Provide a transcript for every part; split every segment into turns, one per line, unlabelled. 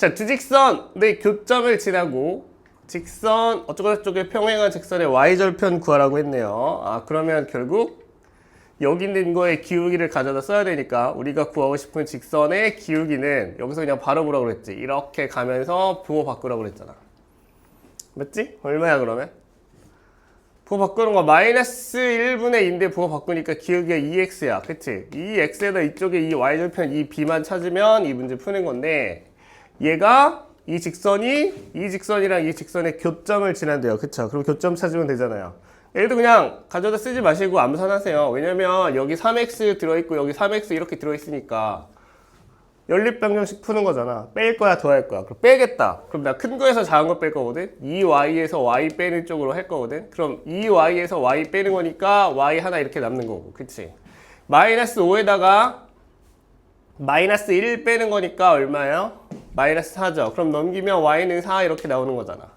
자, 두 직선의 교점을 지나고 직선 어쩌고 저쩌고 평행한 직선의 y절편 구하라고 했네요. 아, 그러면 결국 여기 있는 거에 기울기를 가져다 써야 되니까 우리가 구하고 싶은 직선의 기울기는 여기서 그냥 바로 보라고 그랬지. 이렇게 가면서 부호 바꾸라고 그랬잖아. 맞지? 얼마야 그러면? 부호 바꾸는 거 마이너스 1분의 2인데 부호 바꾸니까 기울기가 2x야. 그치? 이 x에다 이쪽에 이 y절편 이 b만 찾으면 이 문제 푸는 건데 얘가 이 직선이 이 직선이랑 이 직선의 교점을 지난대요. 그쵸? 그럼 교점 찾으면 되잖아요. 얘도 그냥 가져다 쓰지 마시고 암산하세요. 왜냐면 여기 3x 들어있고 여기 3x 이렇게 들어있으니까 연립변경식 푸는 거잖아. 뺄 거야, 더할 거야. 그럼 빼겠다. 그럼 나 큰 거에서 작은 거 뺄 거거든. 2y에서 y 빼는 쪽으로 할 거거든. 그럼 2y에서 y 빼는 거니까 y 하나 이렇게 남는 거고. 그치? 마이너스 5에다가 마이너스 1 빼는 거니까 얼마예요? 마이너스 4죠. 그럼 넘기면 y는 4 이렇게 나오는 거잖아.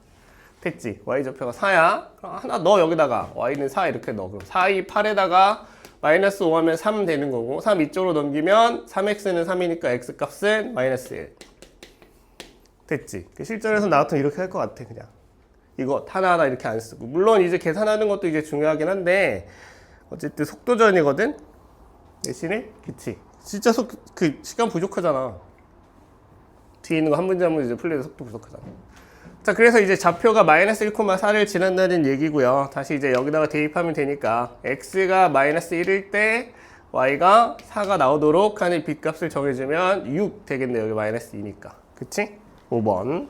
됐지? y 좌표가 4야. 그럼 하나 넣어 여기다가 y는 4 이렇게 넣어. 그럼 4, 2, 8에다가 마이너스 5 하면 3 되는 거고 3 이쪽으로 넘기면 3x는 3이니까 x 값은 마이너스 1. 됐지? 그 실전에서 나 같으면 이렇게 할 것 같아 그냥. 이거 하나하나 이렇게 안 쓰고 물론 이제 계산하는 것도 이제 중요하긴 한데 어쨌든 속도전이거든. 대신에 그치? 진짜 속 그 시간 부족하잖아. 뒤에 있는 거 한 문제 한 문제 풀리는 속도 부족하잖아. 자, 그래서 이제 좌표가 마이너스 1,4를 지난다는 얘기고요. 다시 이제 여기다가 대입하면 되니까 x가 마이너스 1일 때 y가 4가 나오도록 하는 빚값을 정해주면 6 되겠네요. 여기 마이너스 2니까. 그치? 5번.